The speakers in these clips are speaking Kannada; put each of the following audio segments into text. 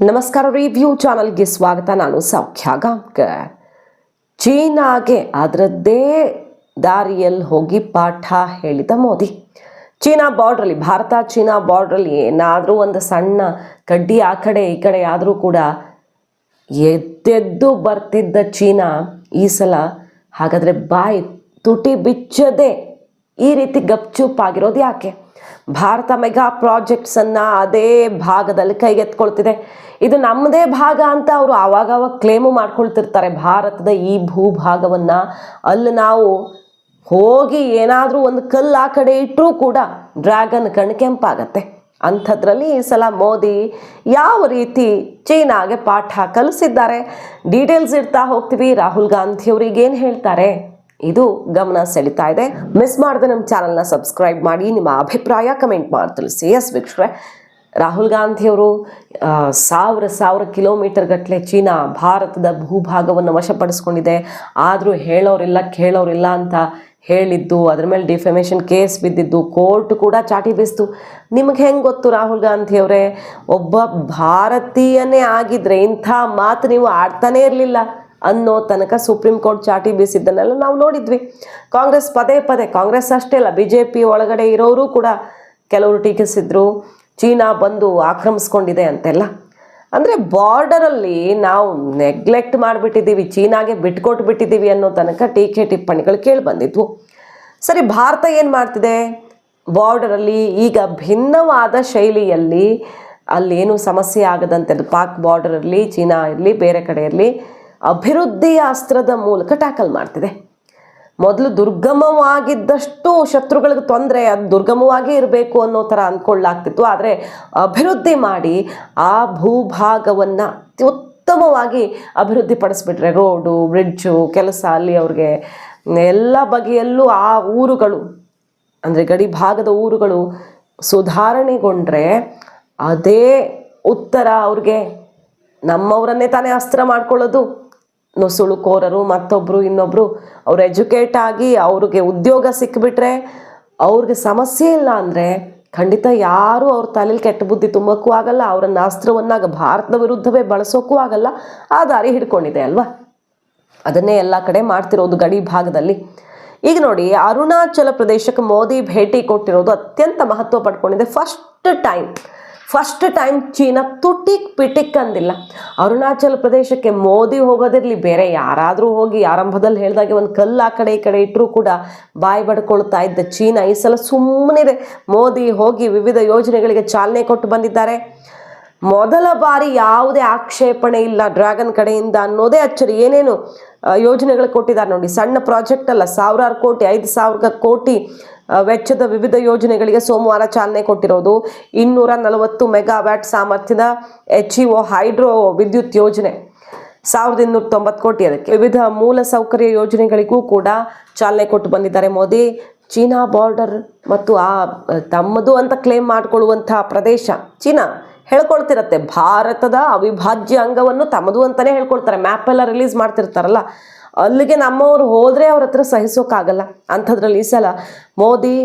ನಮಸ್ಕಾರ ರಿವ್ಯೂ ಚಾನಲ್ಗೆ ಸ್ವಾಗತ. ನಾನು ಸೌಖ್ಯ ಗಾಂಕರ್ ಚೀನಾಗೆ ಅದರದ್ದೇ ದಾರಿಯಲ್ಲಿ ಹೋಗಿ ಪಾಠ ಹೇಳಿದ ಮೋದಿ. ಚೀನಾ ಬಾರ್ಡ್ರಲ್ಲಿ ಭಾರತ ಚೀನಾ ಬಾರ್ಡ್ರಲ್ಲಿ ಏನಾದರೂ ಒಂದು ಸಣ್ಣ ಕಡ್ಡಿ ಆ ಕಡೆ ಈ ಕಡೆ ಆದರೂ ಕೂಡ ಎದ್ದೆದ್ದು ಬರ್ತಿದ್ದ ಚೀನಾ ಈ ಸಲ ಹಾಗಾದರೆ ಬಾಯಿ ತುಟಿ ಬಿಚ್ಚದೆ ಈ ರೀತಿ ಗಪ್ಚುಪ್ ಆಗಿರೋದು ಯಾಕೆ? ಭಾರತ ಮೆಗಾ ಪ್ರಾಜೆಕ್ಟ್ಸನ್ನು ಅದೇ ಭಾಗದಲ್ಲಿ ಕೈಗೆತ್ಕೊಳ್ತಿದೆ ಇದು ನಮ್ಮದೇ ಭಾಗ ಅಂತ ಅವರು ಆವಾಗವಾಗ ಕ್ಲೇಮು ಮಾಡ್ಕೊಳ್ತಿರ್ತಾರೆ. ಭಾರತದ ಈ ಭೂಭಾಗವನ್ನು ಅಲ್ಲಿ ನಾವು ಹೋಗಿ ಏನಾದರೂ ಒಂದು ಕಲ್ಲು ಆ ಕಡೆ ಇಟ್ಟರೂ ಕೂಡ ಡ್ರ್ಯಾಗನ್ ಕಣ್ಣು ಕೆಂಪಾಗತ್ತೆ. ಅಂಥದ್ರಲ್ಲಿ ಈ ಸಲ ಮೋದಿ ಯಾವ ರೀತಿ ಚೀನಾಗೆ ಪಾಠ ಕಲಿಸಿದ್ದಾರೆ. ಡೀಟೇಲ್ಸ್ ಇಡ್ತಾ ಹೋಗ್ತೀವಿ. ರಾಹುಲ್ ಗಾಂಧಿ ಅವ್ರಿಗೆ ಏನು ಹೇಳ್ತಾರೆ? ಇದು ಗಮನ ಸೆಳೀತಾ ಇದೆ. ಮಿಸ್ ಮಾಡದೆ ನಮ್ಮ ಚಾನಲ್ನ ಸಬ್ಸ್ಕ್ರೈಬ್ ಮಾಡಿ, ನಿಮ್ಮ ಅಭಿಪ್ರಾಯ ಕಮೆಂಟ್ ಮಾಡಿ ತಿಳಿಸಿ. ಎಸ್ ವೀಕ್ಷಕರೇ, ರಾಹುಲ್ ಗಾಂಧಿಯವರು ಸಾವಿರ ಸಾವಿರ ಕಿಲೋಮೀಟರ್ ಗಟ್ಟಲೆ ಚೀನಾ ಭಾರತದ ಭೂಭಾಗವನ್ನು ವಶಪಡಿಸ್ಕೊಂಡಿದೆ. ಆದರೂ ಹೇಳೋರಿಲ್ಲ, ಕೇಳೋರಿಲ್ಲ ಅಂತ ಹೇಳಿದ್ದು, ಅದ್ರ ಮೇಲೆ ಡಿಫೆಮೇಷನ್ ಕೇಸ್ ಬಿದ್ದಿದ್ದು ಕೋರ್ಟ್ ಕೂಡ ಚಾಟಿ ಬೀಸ್ತು. ನಿಮಗೆ ಹೆಂಗೆ ಗೊತ್ತು ರಾಹುಲ್ ಗಾಂಧಿಯವರೇ? ಒಬ್ಬ ಭಾರತೀಯನೇ ಆಗಿದ್ರೆ ಇಂಥ ಮಾತು ನೀವು ಆಡ್ತಾನೇ ಇರಲಿಲ್ಲ. ಅನ್ನೋ ತನಕ ಸುಪ್ರೀಂ ಕೋರ್ಟ್ ಚಾಟಿ ಬೀಸಿದ್ದನ್ನೆಲ್ಲ ನಾವು ನೋಡಿದ್ವಿ. ಕಾಂಗ್ರೆಸ್ ಪದೇ ಪದೇ, ಕಾಂಗ್ರೆಸ್ ಅಷ್ಟೇ ಅಲ್ಲ ಬಿ ಜೆ ಪಿ ಒಳಗಡೆ ಇರೋರು ಕೂಡ ಕೆಲವರು ಟೀಕಿಸಿದ್ರು, ಚೀನಾ ಬಂದು ಆಕ್ರಮಿಸ್ಕೊಂಡಿದೆ ಅಂತೆಲ್ಲ. ಅಂದರೆ ಬಾರ್ಡರಲ್ಲಿ ನಾವು ನೆಗ್ಲೆಕ್ಟ್ ಮಾಡಿಬಿಟ್ಟಿದ್ದೀವಿ, ಚೀನಾಗೆ ಬಿಟ್ಕೊಟ್ಟು ಬಿಟ್ಟಿದ್ದೀವಿ ಅನ್ನೋ ತನಕ ಟೀಕೆ ಟಿಪ್ಪಣಿಗಳು ಕೇಳಿ ಬಂದಿದ್ವು. ಸರಿ, ಭಾರತ ಏನು ಮಾಡ್ತಿದೆ? ಬಾರ್ಡರಲ್ಲಿ ಈಗ ಭಿನ್ನವಾದ ಶೈಲಿಯಲ್ಲಿ ಅಲ್ಲೇನು ಸಮಸ್ಯೆ ಆಗದಂತೆ, ಅದು ಪಾಕ್ ಬಾರ್ಡರಲ್ಲಿ, ಚೀನಾ ಇರಲಿ, ಬೇರೆ ಕಡೆ ಇರಲಿ ಅಭಿವೃದ್ಧಿ ಅಸ್ತ್ರದ ಮೂಲಕ ಟ್ಯಾಕಲ್ ಮಾಡ್ತಿದೆ. ಮೊದಲು ದುರ್ಗಮವಾಗಿದ್ದಷ್ಟು ಶತ್ರುಗಳಿಗೆ ತೊಂದರೆ, ಅದು ದುರ್ಗಮವಾಗೇ ಇರಬೇಕು ಅನ್ನೋ ಥರ ಅಂದ್ಕೊಳ್ಳಾಗ್ತಿತ್ತು. ಆದರೆ ಅಭಿವೃದ್ಧಿ ಮಾಡಿ ಆ ಭೂಭಾಗವನ್ನು ಉತ್ತಮವಾಗಿ ಅಭಿವೃದ್ಧಿ ಪಡಿಸ್ಬಿಟ್ರೆ ರೋಡು, ಬ್ರಿಡ್ಜು, ಕೆಲಸ ಅಲ್ಲಿ ಅವ್ರಿಗೆ ಎಲ್ಲ ಬಗೆಯಲ್ಲೂ ಆ ಊರುಗಳು, ಅಂದರೆ ಗಡಿ ಭಾಗದ ಊರುಗಳು ಸುಧಾರಣೆಗೊಂಡ್ರೆ ಅದೇ ಉತ್ತರ ಅವ್ರಿಗೆ ನಮ್ಮವರನ್ನೇ ತಾನೇ ಅಸ್ತ್ರ ಮಾಡ್ಕೊಳ್ಳೋದು. ನುಸುಳುಕೋರರು ಮತ್ತೊಬ್ಬರು ಇನ್ನೊಬ್ಬರು ಅವ್ರು ಎಜುಕೇಟ್ ಆಗಿ ಅವ್ರಿಗೆ ಉದ್ಯೋಗ ಸಿಕ್ಕಿಬಿಟ್ರೆ ಅವ್ರಿಗೆ ಸಮಸ್ಯೆ ಇಲ್ಲ ಅಂದರೆ ಖಂಡಿತ ಯಾರೂ ಅವ್ರ ತಲೆಯಲ್ಲಿ ಕೆಟ್ಟ ಬುದ್ಧಿ ತುಂಬಕ್ಕೂ ಆಗಲ್ಲ, ಅವರನ್ನ ಅಸ್ತ್ರವನ್ನಾಗ ಭಾರತದ ವಿರುದ್ಧವೇ ಬಳಸೋಕ್ಕೂ ಆಗಲ್ಲ. ಆ ದಾರಿ ಹಿಡ್ಕೊಂಡಿದೆ ಅಲ್ವಾ? ಅದನ್ನೇ ಎಲ್ಲ ಕಡೆ ಮಾಡ್ತಿರೋದು ಗಡಿ ಭಾಗದಲ್ಲಿ. ಈಗ ನೋಡಿ, ಅರುಣಾಚಲ ಪ್ರದೇಶಕ್ಕೆ ಮೋದಿ ಭೇಟಿ ಕೊಟ್ಟಿರೋದು ಅತ್ಯಂತ ಮಹತ್ವ ಪಡ್ಕೊಂಡಿದೆ. First time first time China ತುಟಿಕ್ ಪಿಟಿಕ್ ಅಂದಿಲ್ಲ. ಅರುಣಾಚಲ ಪ್ರದೇಶಕ್ಕೆ ಮೋದಿ ಹೋಗೋದಿರಲಿ, ಬೇರೆ ಯಾರಾದರೂ ಹೋಗಿ ಆರಂಭದಲ್ಲಿ ಹೇಳಿದಾಗೆ ಒಂದು ಕಲ್ಲು ಆ ಕಡೆ ಈ ಕಡೆ ಇಟ್ಟರೂ ಕೂಡ ಬಾಯಿ ಬಡ್ಕೊಳ್ತಾ ಇದ್ದ ಚೀನಾ ಈ ಸಲ ಸುಮ್ಮನಿದೆ ಮೋದಿ ಹೋಗಿ ವಿವಿಧ ಯೋಜನೆಗಳಿಗೆ ಚಾಲನೆ ಕೊಟ್ಟು ಬಂದಿದ್ದಾರೆ. ಮೊದಲ ಬಾರಿ ಯಾವುದೇ ಆಕ್ಷೇಪಣೆ ಇಲ್ಲ ಡ್ರ್ಯಾಗನ್ ಕಡೆಯಿಂದ ಅನ್ನೋದೇ ಅಚ್ಚರಿ. ಏನೇನು ಯೋಜನೆಗಳು ಕೊಟ್ಟಿದ್ದಾರೆ ನೋಡಿ. ಸಣ್ಣ ಪ್ರಾಜೆಕ್ಟ್ ಅಲ್ಲ ಸಾವಿರಾರು ಕೋಟಿ ಐದು ಸಾವಿರ ಕೋಟಿ ವೆಚ್ಚದ ವಿವಿಧ ಯೋಜನೆಗಳಿಗೆ ಸೋಮವಾರ ಚಾಲನೆ ಕೊಟ್ಟಿರೋದು. ಇನ್ನೂರ ನಲವತ್ತು ಮೆಗಾವ್ಯಾಟ್ ಸಾಮರ್ಥ್ಯದ ಎಚ್ ಇ ಒ ಹೈಡ್ರೋ ವಿದ್ಯುತ್ ಯೋಜನೆ. ಸಾವಿರದ ಇನ್ನೂರ ತೊಂಬತ್ತು ಕೋಟಿ ಅದಕ್ಕೆ. ವಿವಿಧ ಮೂಲ ಸೌಕರ್ಯ ಯೋಜನೆಗಳಿಗೂ ಕೂಡ ಚಾಲನೆ ಕೊಟ್ಟು ಬಂದಿದ್ದಾರೆ ಮೋದಿ. ಚೀನಾ ಬಾರ್ಡರ್ ಮತ್ತು ಆ, ತಮ್ಮದು ಅಂತ ಕ್ಲೇಮ್ ಮಾಡಿಕೊಳ್ಳುವಂತಹ ಪ್ರದೇಶ ಚೀನಾ. ಹೇಳ್ಕೊಳ್ತಿರತ್ತೆ. ಭಾರತದ ಅವಿಭಾಜ್ಯ ಅಂಗವನ್ನು ತಮ್ಮದು ಅಂತಲೇ ಹೇಳ್ಕೊಳ್ತಾರೆ. ಮ್ಯಾಪ್ ಎಲ್ಲ ರಿಲೀಸ್ ಮಾಡ್ತಿರ್ತಾರಲ್ಲ. ಅಲ್ಲಿಗೆ ನಮ್ಮವ್ರು ಹೋದರೆ ಅವ್ರ ಹತ್ರ ಸಹಿಸೋಕ್ಕಾಗಲ್ಲ ಅಂಥದ್ರಲ್ಲಿ ಈ ಸಲ ಮೋದಿ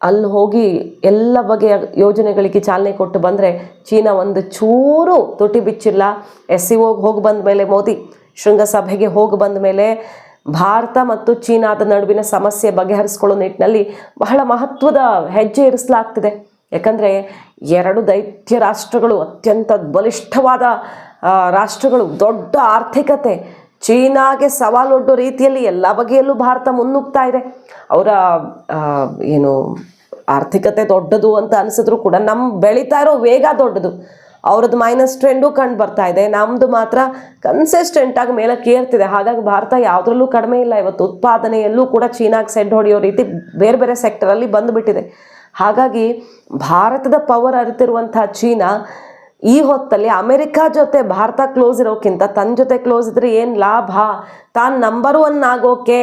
ಅಲ್ಲಿ ಹೋಗಿ ಎಲ್ಲ ಬಗೆಯ ಯೋಜನೆಗಳಿಗೆ ಚಾಲನೆ ಕೊಟ್ಟು ಬಂದರೆ ಚೀನಾ ಒಂದು ಚೂರು ತುಟಿ ಬಿಚ್ಚಿಲ್ಲ ಎಸ್ ಸಿ ಓಗೆ ಹೋಗಿ ಬಂದ ಮೇಲೆ ಮೋದಿ, ಶೃಂಗಸಭೆಗೆ ಹೋಗಿ ಬಂದ ಮೇಲೆ ಭಾರತ ಮತ್ತು ಚೀನಾದ ನಡುವಿನ ಸಮಸ್ಯೆ ಬಗೆಹರಿಸ್ಕೊಳ್ಳೋ ನಿಟ್ಟಿನಲ್ಲಿ ಬಹಳ ಮಹತ್ವದ ಹೆಜ್ಜೆ ಇರಿಸಲಾಗ್ತಿದೆ. ಯಾಕಂದರೆ ಎರಡು ದೈತ್ಯ ರಾಷ್ಟ್ರಗಳು ಅತ್ಯಂತ ಬಲಿಷ್ಠವಾದ ರಾಷ್ಟ್ರಗಳು, ದೊಡ್ಡ ಆರ್ಥಿಕತೆ. ಚೀನಾಗೆ ಸವಾಲೊಡ್ಡೋ ರೀತಿಯಲ್ಲಿ ಎಲ್ಲ ಬಗೆಯಲ್ಲೂ ಭಾರತ ಮುನ್ನುಗ್ತಾ ಇದೆ. ಅವರ ಏನು ಆರ್ಥಿಕತೆ ದೊಡ್ಡದು ಅಂತ ಅನಿಸಿದ್ರು ಕೂಡ ನಮ್ಮ ಬೆಳೀತಾ ಇರೋ ವೇಗ ದೊಡ್ಡದು. ಅವ್ರದ್ದು ಮೈನಸ್ ಟ್ರೆಂಡು ಕಂಡು ಬರ್ತಾ ಇದೆ. ನಮ್ಮದು ಮಾತ್ರ ಕನ್ಸಿಸ್ಟೆಂಟಾಗಿ ಮೇಲಕ್ಕೆ ಏರ್ತಿದೆ. ಹಾಗಾಗಿ ಭಾರತ ಯಾವುದ್ರಲ್ಲೂ ಕಡಿಮೆ ಇಲ್ಲ. ಇವತ್ತು ಉತ್ಪಾದನೆಯಲ್ಲೂ ಕೂಡ ಚೀನಾಗೆ ಸೆಡ್ ಹೊಡೆಯೋ ರೀತಿ ಬೇರೆ ಬೇರೆ ಸೆಕ್ಟರಲ್ಲಿ ಬಂದುಬಿಟ್ಟಿದೆ. ಹಾಗಾಗಿ ಭಾರತದ ಪವರ್ ಅರಿತಿರುವಂಥ ಚೀನಾ ಈ ಹೊತ್ತಲ್ಲಿ ಅಮೆರಿಕ ಜೊತೆ ಭಾರತ ಕ್ಲೋಸ್ ಇರೋಕ್ಕಿಂತ ತನ್ನ ಜೊತೆ ಕ್ಲೋಸ್ ಇದ್ರೆ ಏನು ಲಾಭ? ತಾನು ನಂಬರ್ ಒನ್ ಆಗೋಕೆ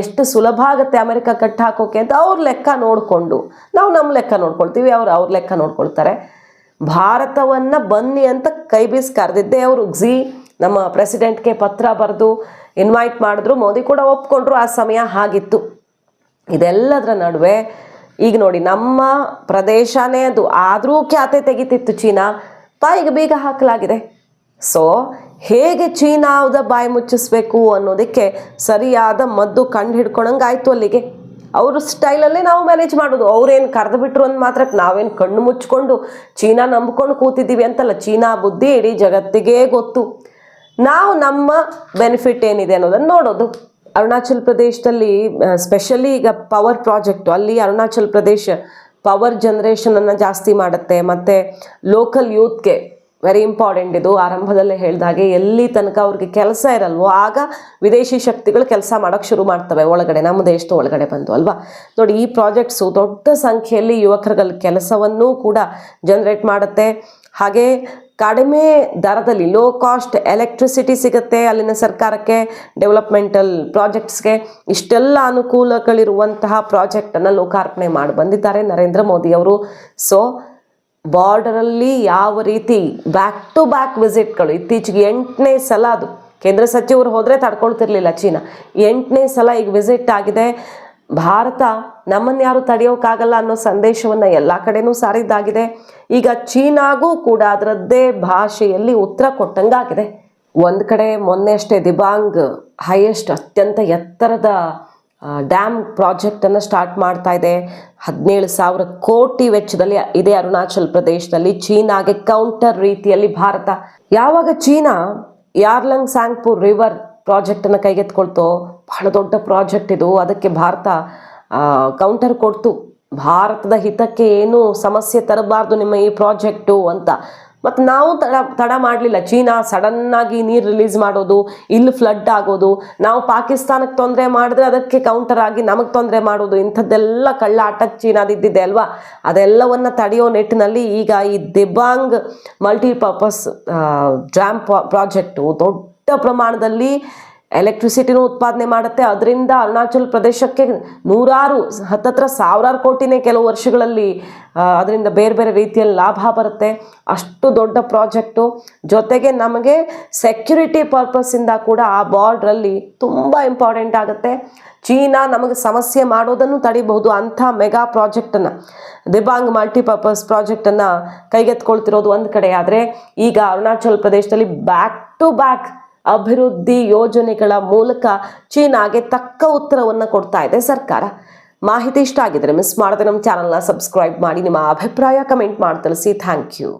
ಎಷ್ಟು ಸುಲಭ ಆಗುತ್ತೆ ಅಮೆರಿಕ ಕಟ್ ಹಾಕೋಕೆ ಅಂತ ಅವ್ರ ಲೆಕ್ಕ ನೋಡಿಕೊಂಡು. ನಾವು ನಮ್ಮ ಲೆಕ್ಕ ನೋಡ್ಕೊಳ್ತೀವಿ, ಅವ್ರು ಅವ್ರ ಲೆಕ್ಕ ನೋಡ್ಕೊಳ್ತಾರೆ. ಭಾರತವನ್ನು ಬನ್ನಿ ಅಂತ ಕೈ ಬೀಸಿ ಕರೆದಿದ್ದೆ ಅವರು. ಝಿ, ನಮ್ಮ ಪ್ರೆಸಿಡೆಂಟ್ಗೆ ಪತ್ರ ಬರೆದು ಇನ್ವೈಟ್ ಮಾಡಿದ್ರು. ಮೋದಿ ಕೂಡ ಒಪ್ಕೊಂಡ್ರು, ಆ ಸಮಯ ಹಾಗಿತ್ತು. ಇದೆಲ್ಲದರ ನಡುವೆ ಈಗ ನೋಡಿ, ನಮ್ಮ ಪ್ರದೇಶನೇ ಅದು. ಆದರೂ ಖ್ಯಾತೆ ತೆಗಿತಿತ್ತು ಚೀನಾ. ಬಾಯಿಗೆ ಬೀಗ ಹಾಕಲಾಗಿದೆ. ಸೊ ಹೇಗೆ ಚೀನಾದ ಬಾಯಿ ಮುಚ್ಚಿಸ್ಬೇಕು ಅನ್ನೋದಕ್ಕೆ ಸರಿಯಾದ ಮದ್ದು ಕಂಡು ಹಿಡ್ಕೊಳಂಗಾಯ್ತು ಅಲ್ಲಿಗೆ. ಅವ್ರ ಸ್ಟೈಲಲ್ಲೇ ನಾವು ಮ್ಯಾನೇಜ್ ಮಾಡೋದು. ಅವ್ರೇನು ಕರೆದು ಬಿಟ್ರು ಅಂದ ಮಾತ್ರಕ್ಕೆ ನಾವೇನು ಕಣ್ಣು ಮುಚ್ಕೊಂಡು ಚೀನಾ ನಂಬ್ಕೊಂಡು ಕೂತಿದ್ದೀವಿ ಅಂತಲ್ಲ. ಚೀನಾ ಬುದ್ಧಿ ಇಡೀ ಜಗತ್ತಿಗೇ ಗೊತ್ತು. ನಾವು ನಮ್ಮ ಬೆನಿಫಿಟ್ ಏನಿದೆ ಅನ್ನೋದನ್ನು ನೋಡೋದು. ಅರುಣಾಚಲ್ ಪ್ರದೇಶದಲ್ಲಿ ಸ್ಪೆಷಲಿ ಈಗ ಪವರ್ ಪ್ರಾಜೆಕ್ಟು ಅಲ್ಲಿ ಅರುಣಾಚಲ್ ಪ್ರದೇಶ ಪವರ್ ಜನ್ರೇಷನನ್ನು ಜಾಸ್ತಿ ಮಾಡುತ್ತೆ. ಮತ್ತು ಲೋಕಲ್ ಯೂತ್ಗೆ ವೆರಿ ಇಂಪಾರ್ಟೆಂಟ್ ಇದು. ಆರಂಭದಲ್ಲೇ ಹಾಗೆ ಎಲ್ಲಿ ತನಕ ಅವ್ರಿಗೆ ಕೆಲಸ ಇರಲ್ವೋ, ಆಗ ವಿದೇಶಿ ಶಕ್ತಿಗಳು ಕೆಲಸ ಮಾಡೋಕ್ಕೆ ಶುರು ಮಾಡ್ತವೆ. ಒಳಗಡೆ, ನಮ್ಮ ದೇಶದ ಒಳಗಡೆ ಬಂದು, ಅಲ್ವಾ? ನೋಡಿ, ಈ ಪ್ರಾಜೆಕ್ಟ್ಸು ದೊಡ್ಡ ಸಂಖ್ಯೆಯಲ್ಲಿ ಯುವಕರುಗಳ ಕೆಲಸವನ್ನೂ ಕೂಡ ಜನರೇಟ್ ಮಾಡುತ್ತೆ. ಹಾಗೆ ಕಡಿಮೆ ದರದಲ್ಲಿ ಲೋ ಕಾಸ್ಟ್ ಎಲೆಕ್ಟ್ರಿಸಿಟಿ ಸಿಗುತ್ತೆ ಅಲ್ಲಿನ ಸರ್ಕಾರಕ್ಕೆ ಡೆವಲಪ್ಮೆಂಟಲ್ ಪ್ರಾಜೆಕ್ಟ್ಸ್ಗೆ ಇಷ್ಟೆಲ್ಲ ಅನುಕೂಲಗಳಿರುವಂತಹ ಪ್ರಾಜೆಕ್ಟನ್ನು ಲೋಕಾರ್ಪಣೆ ಮಾಡಿ ಬಂದಿದ್ದಾರೆ ನರೇಂದ್ರ ಮೋದಿ ಅವರು. ಸೊ ಬಾರ್ಡರಲ್ಲಿ ಯಾವ ರೀತಿ ಬ್ಯಾಕ್ ಟು ಬ್ಯಾಕ್ ವಿಸಿಟ್ಗಳು ಇತ್ತೀಚೆಗೆ ಎಂಟನೇ ಸಲ ಅದು. ಕೇಂದ್ರ ಸಚಿವರು ಹೋದರೆ ತಡ್ಕೊಳ್ತಿರ್ಲಿಲ್ಲ ಚೀನಾ. ಎಂಟನೇ ಸಲ ಈಗ ವಿಸಿಟ್ ಆಗಿದೆ. ಭಾರತ ನಮ್ಮನ್ನು ಯಾರು ತಡೆಯೋಕ್ಕಾಗಲ್ಲ ಅನ್ನೋ ಸಂದೇಶವನ್ನು ಎಲ್ಲ ಕಡೆನೂ ಸಾರಿದ್ದಾಗಿದೆ. ಈಗ ಚೀನಾಗೂ ಕೂಡ ಅದರದ್ದೇ ಭಾಷೆಯಲ್ಲಿ ಉತ್ತರ ಕೊಟ್ಟಂಗಾಗಿದೆ. ಒಂದು ಕಡೆ ಮೊನ್ನೆ ಅಷ್ಟೇ ದಿಬಾಂಗ್ ಹೈಯೆಸ್ಟ್ ಅತ್ಯಂತ ಎತ್ತರದ ಡ್ಯಾಮ್ ಪ್ರಾಜೆಕ್ಟನ್ನು ಸ್ಟಾರ್ಟ್ ಮಾಡ್ತಾ ಇದೆ. ಹದಿನೇಳು ಸಾವಿರ ಕೋಟಿ ವೆಚ್ಚದಲ್ಲಿ ಇದೆ ಅರುಣಾಚಲ್ ಪ್ರದೇಶದಲ್ಲಿ ಚೀನಾಗೆ ಕೌಂಟರ್ ರೀತಿಯಲ್ಲಿ ಭಾರತ. ಯಾವಾಗ ಚೀನಾ ಯಾರ್ಲಂಗ್ ಸ್ಯಾಂಗ್ಪುರ್ ರಿವರ್ ಪ್ರಾಜೆಕ್ಟನ್ನು ಕೈಗೆತ್ಕೊಳ್ತೋ ಬಹಳ ದೊಡ್ಡ ಪ್ರಾಜೆಕ್ಟ್ ಇದು. ಅದಕ್ಕೆ ಭಾರತ ಕೌಂಟರ್ ಕೊಡ್ತು. ಭಾರತದ ಹಿತಕ್ಕೆ ಏನು ಸಮಸ್ಯೆ ತರಬಾರ್ದು ನಿಮ್ಮ ಈ ಪ್ರಾಜೆಕ್ಟು ಅಂತ. ಮತ್ತು ನಾವು ತಡ ತಡ ಮಾಡಲಿಲ್ಲ. ಚೀನಾ ಸಡನ್ನಾಗಿ ನೀರು ರಿಲೀಸ್ ಮಾಡೋದು ಇಲ್ಲಿ ಫ್ಲಡ್ ಆಗೋದು. ನಾವು ಪಾಕಿಸ್ತಾನಕ್ಕೆ ತೊಂದರೆ ಮಾಡಿದ್ರೆ ಅದಕ್ಕೆ ಕೌಂಟರ್ ಆಗಿ ನಮಗೆ ತೊಂದರೆ ಮಾಡೋದು. ಇಂಥದ್ದೆಲ್ಲ ಕಳ್ಳ ಆಟ ಚೀನಾದಿದ್ದಿದೆ ಅಲ್ವಾ? ಅದೆಲ್ಲವನ್ನು ತಡೆಯೋ ನಿಟ್ಟಿನಲ್ಲಿ ಈಗ ಈ ದಿಬಾಂಗ್ ಮಲ್ಟಿಪರ್ಪಸ್ ಡ್ಯಾಮ್ ಪ್ರಾಜೆಕ್ಟು ದೊಡ್ಡ ಪ್ರಮಾಣದಲ್ಲಿ ಎಲೆಕ್ಟ್ರಿಸಿಟಿನೂ ಉತ್ಪಾದನೆ ಮಾಡುತ್ತೆ. ಅದರಿಂದ ಅರುಣಾಚಲ್ ಪ್ರದೇಶಕ್ಕೆ ನೂರಾರು, ಹತ್ತತ್ರ ಸಾವಿರಾರು ಕೋಟಿನೇ ಕೆಲವು ವರ್ಷಗಳಲ್ಲಿ ಅದರಿಂದ ಬೇರೆ ಬೇರೆ ರೀತಿಯಲ್ಲಿ ಲಾಭ ಬರುತ್ತೆ. ಅಷ್ಟು ದೊಡ್ಡ ಪ್ರಾಜೆಕ್ಟು. ಜೊತೆಗೆ ನಮಗೆ ಸೆಕ್ಯೂರಿಟಿ ಪರ್ಪಸ್ಸಿಂದ ಕೂಡ ಆ ಬಾರ್ಡ್ರಲ್ಲಿ ತುಂಬ ಇಂಪಾರ್ಟೆಂಟ್ ಆಗುತ್ತೆ. ಚೀನಾ ನಮಗೆ ಸಮಸ್ಯೆ ಮಾಡೋದನ್ನು ತಡಿಬಹುದು. ಅಂಥ ಮೆಗಾ ಪ್ರಾಜೆಕ್ಟನ್ನು, ದಿಬಾಂಗ್ ಮಲ್ಟಿಪರ್ಪಸ್ ಪ್ರಾಜೆಕ್ಟನ್ನು ಕೈಗೆತ್ಕೊಳ್ತಿರೋದು ಒಂದು ಕಡೆ. ಆದರೆ ಈಗ ಅರುಣಾಚಲ್ ಪ್ರದೇಶದಲ್ಲಿ ಬ್ಯಾಕ್ ಟು ಬ್ಯಾಕ್ ಅಭಿವೃದ್ಧಿ ಯೋಜನೆಗಳ ಮೂಲಕ ಚೀನಾಗೆ ತಕ್ಕ ಉತ್ತರವನ್ನು ಕೊಡ್ತಾ ಇದೆ ಸರ್ಕಾರ. ಮಾಹಿತಿ ಇಷ್ಟ ಆಗಿದ್ರೆ ಮಿಸ್ ಮಾಡದೆ ನಮ್ಮ ಚಾನಲ್ನ ಸಬ್ಸ್ಕ್ರೈಬ್ ಮಾಡಿ, ನಿಮ್ಮ ಅಭಿಪ್ರಾಯ ಕಮೆಂಟ್ ಮಾಡಿ ತಿಳಿಸಿ. Thank you